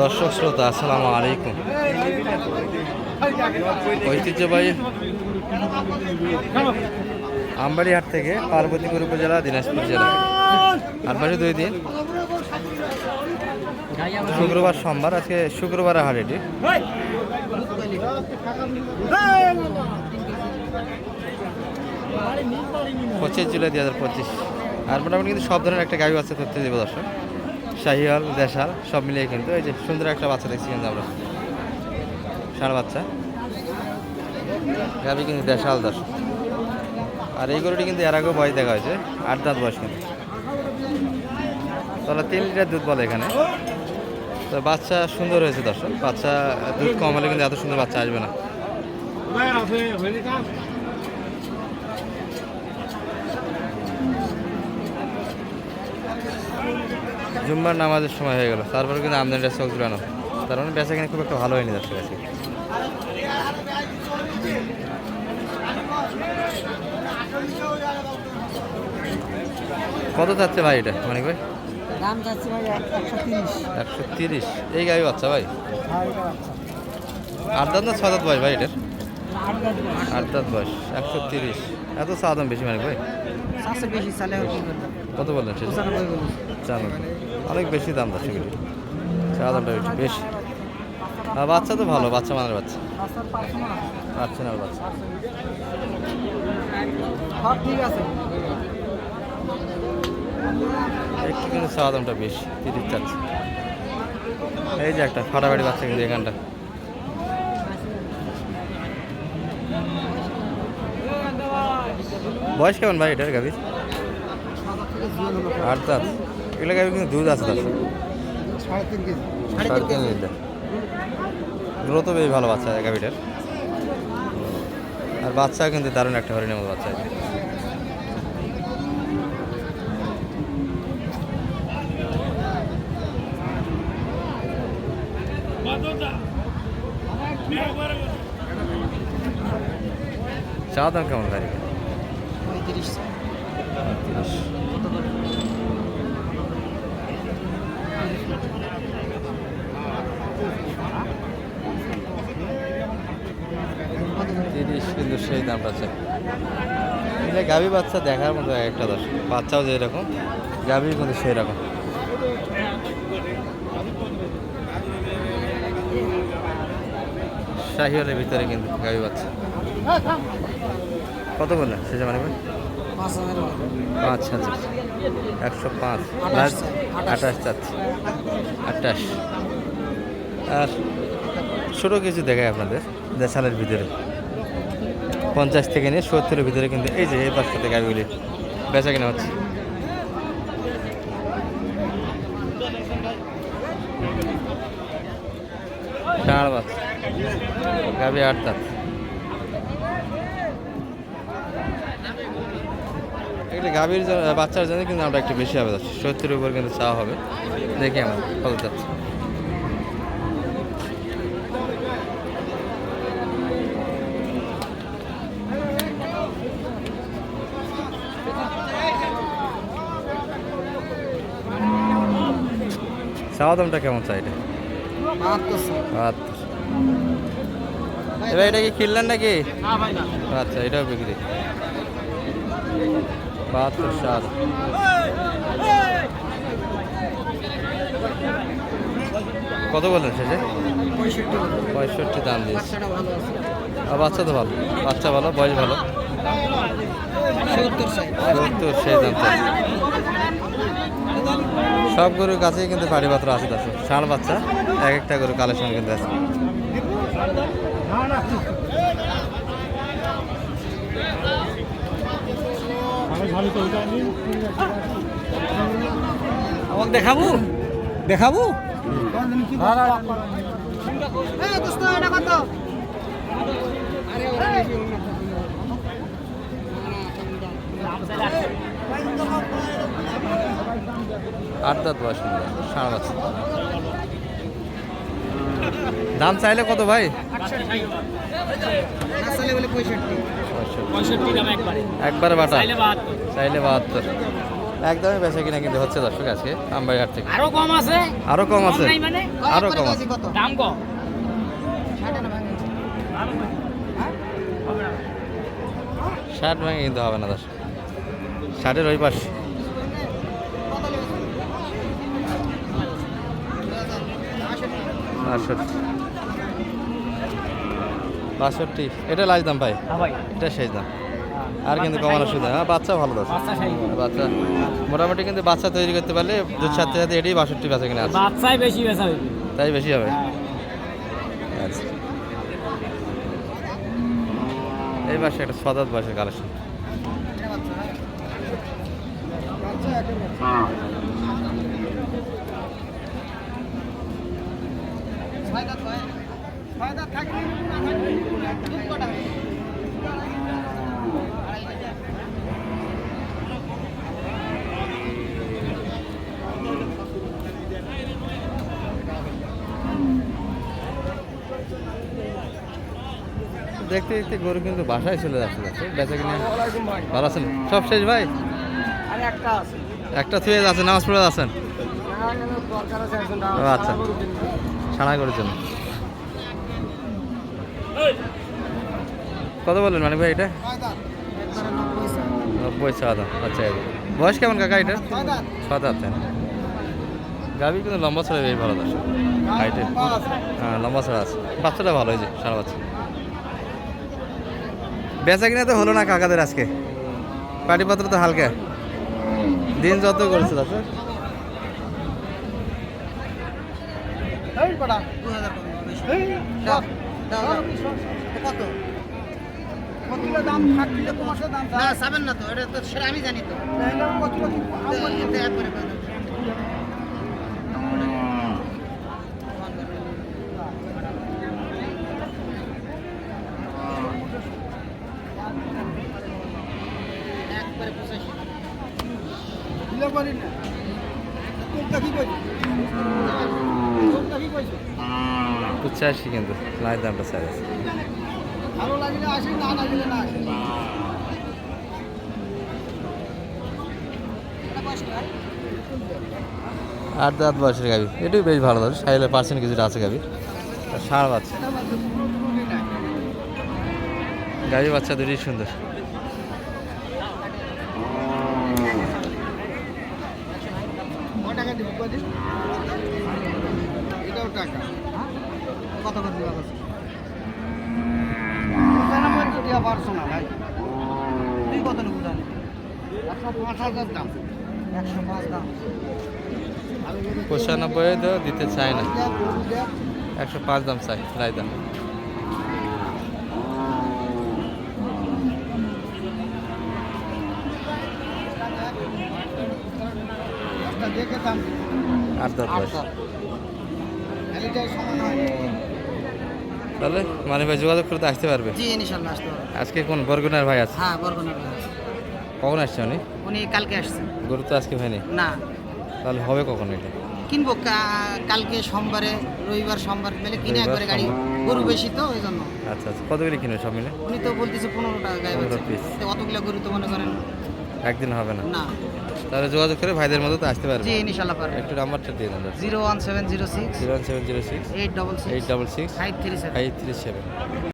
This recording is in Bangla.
দর্শক শ্রোতা, আসসালামু আলাইকুম। ঐতিহ্যবাহী আমবাড়িহাট থেকে পার্বতীপুর উপজেলা, দিনাজপুর জেলা। মাসে দুই দিন। শুক্রবার সোমবার, আজকে শুক্রবার হাট এটি। পঁচিশ জুলাই দুই হাজার পঁচিশ। আর মোটামুটি কিন্তু সব ধরনের একটা গাড়ি আছে করতে দেবো দর্শক। শাহিয়াল দেশাল, সব মিলিয়ে কিন্তু এই যে সুন্দর একটা বাচ্চা দেখছি কিন্তু আমরা। ষাঁড় বাচ্চা। গাবি কিন্তু দেশাল দর্শক। আর এই গরুটি কিন্তু এর আগেও বয়স দেখা হয়েছে, আট দাঁত বয়স কিন্তু। তাহলে তিন লিটার দুধ বলে এখানে। তো বাচ্চা সুন্দর হয়েছে দর্শক। বাচ্চা দুধ কম হলে কিন্তু এত সুন্দর বাচ্চা আসবে না। জুম্মার নামাজের সময় হয়ে গেল। তারপরে কিন্তু আমদানিটা চোখ জুড়ানো তার মানে বেচা কিনা খুব একটা ভালো হয়নি দর্শক আজকে কত চাচ্ছে ভাই এটা মানিক ভাই? দাম যাচ্ছে ভাই একশো তিরিশ। এই গাড়ি বাচ্চা ভাই? বাচ্চা। আট দাঁত না ছ দাঁত বয়স ভাই এটার? আট দাঁত বয়স। একশো তিরিশ। এত চা দাম বেশি মানিক ভাই? কত বললেন সেটা? নব্বই। অনেক বেশি দাম দশ এগুলি চা দামটা একটু বেশি। আর বাচ্চা তো ভালো বাচ্চা মানের বাচ্চা। পাঁচশো না? পাচ্ছে বাচ্চা। সব ঠিক আছে। একটু কিন্তু চা দামটা বেশি তিরিশ চাচ্ছে। এই যে একটা ফাটাফাটি বাচ্চা কিন্তু এখানটা। বয়স কেমন ভাই এটার গাভি আট দাঁত। এগুলো গাভি কিন্তু দুধ আছে তার সাড়ে তিন কেজি। সাড়ে তিন বেশ ভালো বাচ্চা গাভিটার আর বাচ্চা কিন্তু দারুণ একটা হরিণের মতো বাচ্চা চা দাম কেমন গাড়ি পঁয়ত্রিশ। তিরিশ কিন্তু সেই দামটা আছে এটা গাভী বাচ্চা দেখার মতো একটা দশ। বাচ্চাও যেরকম গাভী কিন্তু সেই রকম শাহিওয়ালের ভিতরে কিন্তু গাভী বাচ্চা। কত বললেন? সেটা মানে পাঁচ হাজার পাঁচ একশো পাঁচ। আঠাশ চাই। আঠাশ আঠাশ। আর ছোটো কিছু দেখায় আপনাদের দেশালের ভিতরে। পঞ্চাশ থেকে নিয়ে সত্তরের ভিতরে কিন্তু এই যে এই পাঁচটাতে গাড়িগুলি বেচা কেনা হচ্ছে। আট গাভীর বাচ্চার জন্য কিন্তু আমরা একটু বেশি হবে সত্তরের উপর কিন্তু চাওয়া হবে। দেখি আমরা কত যাচ্ছে চাওয়া দামটা কেমন চাই এটা? আচ্ছা। এবার এটা কি কিনলেন নাকি? আচ্ছা এটাও বিক্রি। কত বললেন শেষে? পঁয়ষট্টি দাম দিয়েছে। আর বাচ্চা তো ভালো। বাচ্চা ভালো, বয়স ভালো। সত্তর সেই দাম সব গরুর কাছেই কিন্তু পাড়ি পাত্র আছে আছে ষাঁড় বাচ্চা এক একটা গরু কালেকশন কিন্তু আছে আমাকে দেখাবো দেখাবো আট দাঁত বয়স কিন্তু ষাঁড় দাম চাইলে কত ভাই? একবারে একবারে বাটা। চাইলে বাহাত্তর। একদমই বেচা কিনা কিন্তু হচ্ছে দর্শক আজকে আমবাড়ি হাট থেকে। আরও কম আছে? আরও কম আছে? মানে? আরও কম আছে। দাম কম। ষাট ভাঙে কিন্তু হবে না দর্শক। ষাটের ওই পাশ। বাষট্টি। বাষট্টি। এটা লাজ দাম ভাই? হ্যাঁ ভাই। এটা শেষ দাম। আর কিন্তু কমানোর সুবিধা হ্যাঁ বাচ্চা ভালো দর্শক বাচ্চা মোটামুটি কিন্তু বাচ্চা তৈরি করতে পারলে দুধ সাথে সাথে এটাই বাষট্টি বেচা কিনা আছে। বাচ্চাই বেশি বেচা তাই বেশি হবে? হ্যাঁ। আচ্ছা। এই পাশে একটা সদাত বয়সের কালেকশন দেখতে দেখতে গরু কিন্তু বাসায় চলে যাচ্ছে বেচা কিনা ভালো আছেন? সব শেষ ভাই? একটা থুয়ে আছে নামাজ পড়ে আছেন আচ্ছা। করার জন্য কত বললেন মানে ভাই এটা? নব্বই দাম আচ্ছা। বয়স কেমন কাকা এটা তাই না? গাভি কিন্তু লম্বা ছড়া বেশ ভালো দর্শক। হাইটে হ্যাঁ লম্বা ছড়া আছে। বাচ্চাটা ভালো হয়েছে সারা বাচ্চা। বেচা কিনা তো হলো না কাকাদের আজকে। পাটিপত্র তো হালকা। দিন যত করেছে দর্শক। এই এই দাও। দাও কত? কতগুলো দাম? তোমার সাথে দাম। না সাবেন না তো এটা তো সেটা আমি জানি তো। কতগুলো একবারে। একবারে পঁচাশি দিলে পারি না। কি কইছো তোরটা কি কইছো পঁচাশি কিন্তু লাইট দামটা স্যার আছে। ভালো লাগলে আসি না লাগলে না আসি। আট দাঁত বয়সের গাবি এটাই বেশ ভালো ধর সাইলে পার্সেন্ট কিছুটা আছে গাবি সার বাচ্চা। গাবি বাচ্চা দুটোই সুন্দর। ক টাকা। কত কত দিব আমার দিয়া পারছ না ভাই। তুই কত নেব জানি? একশো পাঁচ হাজার দাম। একশো পাঁচ দাম। পঁচানব্বই তো দিতে চাই না। একশো পাঁচ দাম চাই লাই দাম। আট দাঁত বয়স এলিটার সমান হয় তাহলে মানে ভাই যোগাযোগ করতে আসতে পারবে? জি ইনশাল্লাহ আসতে পারব। আজকে কোন বরগুনার ভাই আছে? হ্যাঁ বরগুনার ভাই। কখন আসছে উনি? উনি কালকে আসছে। গরু তো আজকে হয়নি। না। তাহলে হবে কখন এটা? কিনবো কালকে সোমবারে রবিবার সোমবার মিলে কিনে একবারে গাড়ি। গরু বেশি তো ওই জন্য। আচ্ছা আচ্ছা। কত করে কিনবে সব মিলে? উনি তো বলতেছে পনেরো টাকা গায়ে 15 বাচ্চা piece। তো অতগুলো গরু তো মনে করেন একদিন হবে না? না। তারা যোগাযোগ করে ভাইদের মধ্যে তো আসতে পারবে। জি ইনশাআল্লাহ পারবে। একটু নাম্বারটা দিয়ে দেন 01706 থ্রি 866 866 থ্রি সেভেন।